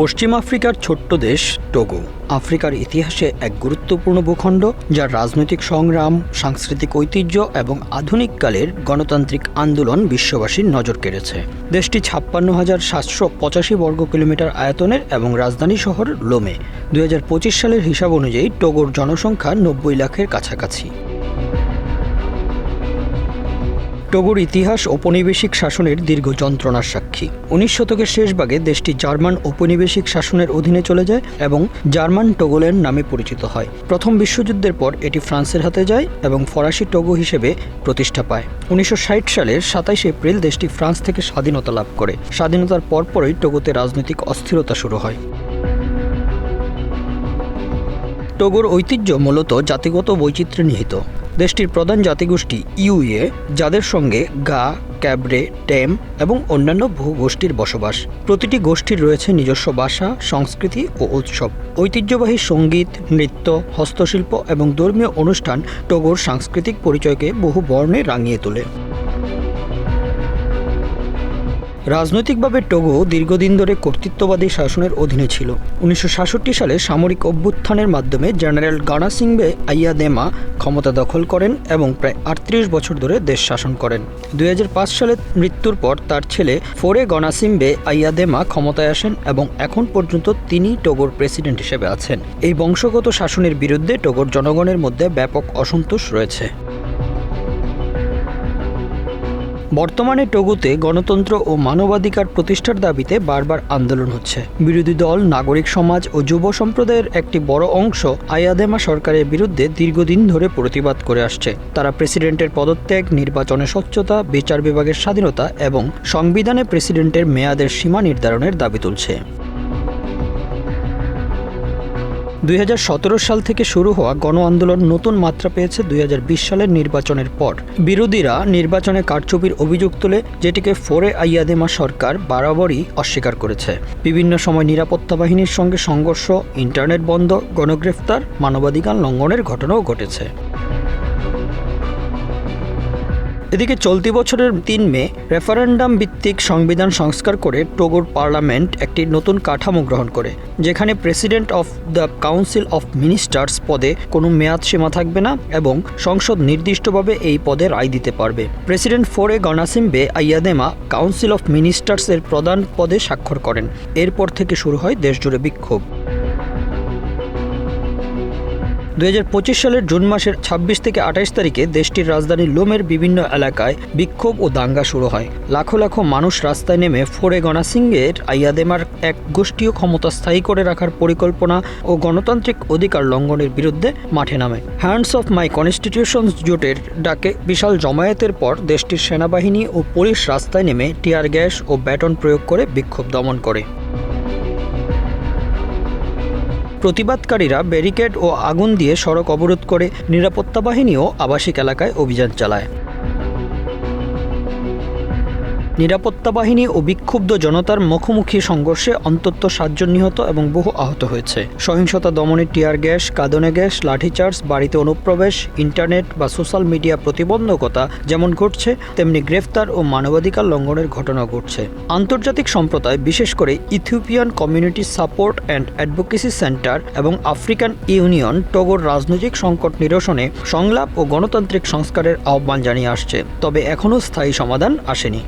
পশ্চিম আফ্রিকার ছোট্ট দেশ টোগো। আফ্রিকার ইতিহাসে এক গুরুত্বপূর্ণ ভূখণ্ড, যার রাজনৈতিক সংগ্রাম, সাংস্কৃতিক ঐতিহ্য এবং আধুনিককালের গণতান্ত্রিক আন্দোলন বিশ্ববাসীর নজর কেড়েছে। দেশটি ছাপ্পান্ন হাজার সাতশো পঁচাশি বর্গ কিলোমিটার আয়তনের এবং রাজধানী শহর লোমে। দু হাজার পঁচিশ সালের হিসাব অনুযায়ী টোগোর জনসংখ্যা নব্বই লাখের কাছাকাছি। টোগোর ইতিহাস ঔপনিবেশিক শাসনের দীর্ঘ যন্ত্রণার সাক্ষী। উনিশ শতকের শেষ ভাগে দেশটি জার্মান ঔপনিবেশিক শাসনের অধীনে চলে যায় এবং জার্মান টোগোল্যান্ড নামে পরিচিত হয়। প্রথম বিশ্বযুদ্ধের পর এটি ফ্রান্সের হাতে যায় এবং ফরাসি টোগো হিসেবে প্রতিষ্ঠা পায়। উনিশশো ষাট সালের সাতাইশ এপ্রিল দেশটি ফ্রান্স থেকে স্বাধীনতা লাভ করে। স্বাধীনতার পরপরই টোগোতে রাজনৈতিক অস্থিরতা শুরু হয়। টোগোর ঐতিহ্য মূলত জাতিগত বৈচিত্র্যে নিহিত। দেশটির প্রধান জাতিগোষ্ঠী ইউএ যাদের সঙ্গে গা, ক্যাবরে, টেম এবং অন্যান্য বহু গোষ্ঠীর বসবাস। প্রতিটি গোষ্ঠীর রয়েছে নিজস্ব ভাষা, সংস্কৃতি ও উৎসব। ঐতিহ্যবাহী সংগীত, নৃত্য, হস্তশিল্প এবং ধর্মীয় অনুষ্ঠান টোগোর সাংস্কৃতিক পরিচয়কে বহু বর্ণে রাঙিয়ে তোলে। রাজনৈতিকভাবে টোগো দীর্ঘদিন ধরে কর্তৃত্ববাদী শাসনের অধীনে ছিল। উনিশশো সাতষট্টি সালে সামরিক অভ্যুত্থানের মাধ্যমে জেনারেল গানা সিংবে আইয়াদেমা ক্ষমতা দখল করেন এবং প্রায় আটত্রিশ বছর ধরে দেশ শাসন করেন। দুই সালে মৃত্যুর পর তার ছেলে ফোরে গনাসিম্বে আইয়াদেমা ক্ষমতায় আসেন এবং এখন পর্যন্ত তিনি টোগোর প্রেসিডেন্ট হিসেবে আছেন। এই বংশগত শাসনের বিরুদ্ধে টোগোর জনগণের মধ্যে ব্যাপক অসন্তোষ রয়েছে। বর্তমানে টোগোতে গণতন্ত্র ও মানবাধিকার প্রতিষ্ঠার দাবিতে বারবার আন্দোলন হচ্ছে। বিরোধী দল, নাগরিক সমাজ ও যুব সম্প্রদায়ের একটি বড় অংশ আয়াদেমা সরকারের বিরুদ্ধে দীর্ঘদিন ধরে প্রতিবাদ করে আসছে। তারা প্রেসিডেন্টের পদত্যাগ, নির্বাচনে স্বচ্ছতা, বিচার বিভাগের স্বাধীনতা এবং সংবিধানে প্রেসিডেন্টের মেয়াদের সীমা নির্ধারণের দাবি তুলছে। দুই হাজার সতেরো সাল থেকে শুরু হওয়া গণ আন্দোলন নতুন মাত্রা পেয়েছে দুই হাজার বিশ সালের নির্বাচনের পর। বিরোধীরা নির্বাচনে কারচুপির অভিযোগ তুলে, যেটিকে ফোরে আইয়াদেমা সরকার বরাবরই অস্বীকার করেছে। বিভিন্ন সময় নিরাপত্তা বাহিনীর সঙ্গে সংঘর্ষ, ইন্টারনেট বন্ধ, গণগ্রেফতার, মানবাধিকার লঙ্ঘনের ঘটনাও ঘটেছে। এদিকে চলতি বছরের তিন মে, রেফারেন্ডাম ভিত্তিক সংবিধান সংস্কার করে টোগোর পার্লামেন্ট একটি নতুন কাঠামো গ্রহণ করে, যেখানে president of the council of ministers পদে কোনো মেয়াদ সীমা থাকবে না এবং সংসদ নির্দিষ্টভাবে এই পদে রায় দিতে পারবে। President Faure Gnassingbe Eyadema council of ministers এর প্রধান পদে স্বাক্ষর করেন। এরপর থেকে শুরু হয় দেশজুড়ে বিক্ষোভ। দু হাজার পঁচিশ সালের জুন মাসের ২৬ থেকে আঠাইশ তারিখে দেশটির রাজধানী লোমের বিভিন্ন এলাকায় বিক্ষোভ ও দাঙ্গা শুরু হয়। লাখো লাখো মানুষ রাস্তায় নেমে ফোরে গণাসিংয়ের আইয়াদেমার এক গোষ্ঠীয় ক্ষমতা স্থায়ী করে রাখার পরিকল্পনা ও গণতান্ত্রিক অধিকার লঙ্ঘনের বিরুদ্ধে মাঠে নামে। হ্যান্ডস অফ মাই কনস্টিটিউশনস জোটের ডাকে বিশাল জমায়েতের পর দেশটির সেনাবাহিনী ও পুলিশ রাস্তায় নেমে টিয়ার গ্যাস ও ব্যাটন প্রয়োগ করে বিক্ষোভ দমন করে। প্রতিবাদকারীরা ব্যারিকেড ও আগুন দিয়ে সড়ক অবরোধ করে নিরাপত্তা বাহিনীও আবাসিক এলাকায় অভিযান চালায়। নিরাপত্তা বাহিনী ও বিক্ষুব্ধ জনতার মুখোমুখি সংঘর্ষে অন্তত সাতজন নিহত এবং বহু আহত হয়েছে। সহিংসতা দমনে টিয়ার গ্যাস, কাঁদনে গ্যাস, লাঠিচার্জ, বাড়িতে অনুপ্রবেশ, ইন্টারনেট বা সোশ্যাল মিডিয়া প্রতিবন্ধকতা যেমন ঘটছে, তেমনি গ্রেফতার ও মানবাধিকার লঙ্ঘনের ঘটনা ঘটছে। আন্তর্জাতিক সম্প্রদায়, বিশেষ করে Ethiopian community support and advocacy centre এবং আফ্রিকান ইউনিয়ন টোগোর রাজনৈতিক সংকট নিরসনে সংলাপ ও গণতান্ত্রিক সংস্কারের আহ্বান জানিয়ে আসছে। তবে এখনও স্থায়ী সমাধান আসেনি।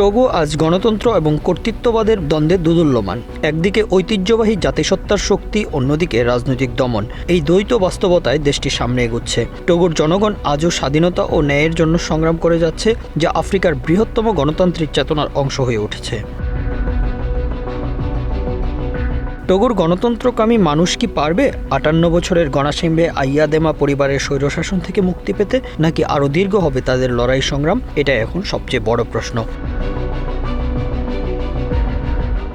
টোগো আজ গণতন্ত্র এবং কর্তৃত্ববাদের দ্বন্দ্বে দুদুল্যমান একদিকে ঐতিহ্যবাহী জাতিসত্তার শক্তি, অন্যদিকে রাজনৈতিক দমন। এই দ্বৈত বাস্তবতায় দেশটি সামনে এগুচ্ছে। টোগোর জনগণ আজও স্বাধীনতা ও ন্যায়ের জন্য সংগ্রাম করে যাচ্ছে, যা আফ্রিকার বৃহত্তম গণতান্ত্রিক চেতনার অংশ হয়ে উঠেছে। টোগোর গণতন্ত্রকামী মানুষ কি পারবে? আটান্ন বছরের গণাসিম্বে আইয়াদেমা পরিবারের স্বৈরশাসন থেকে মুক্তি পেতে নাকি আরও দীর্ঘ হবে তাদের লড়াই সংগ্রাম? এটা এখন সবচেয়ে বড় প্রশ্ন।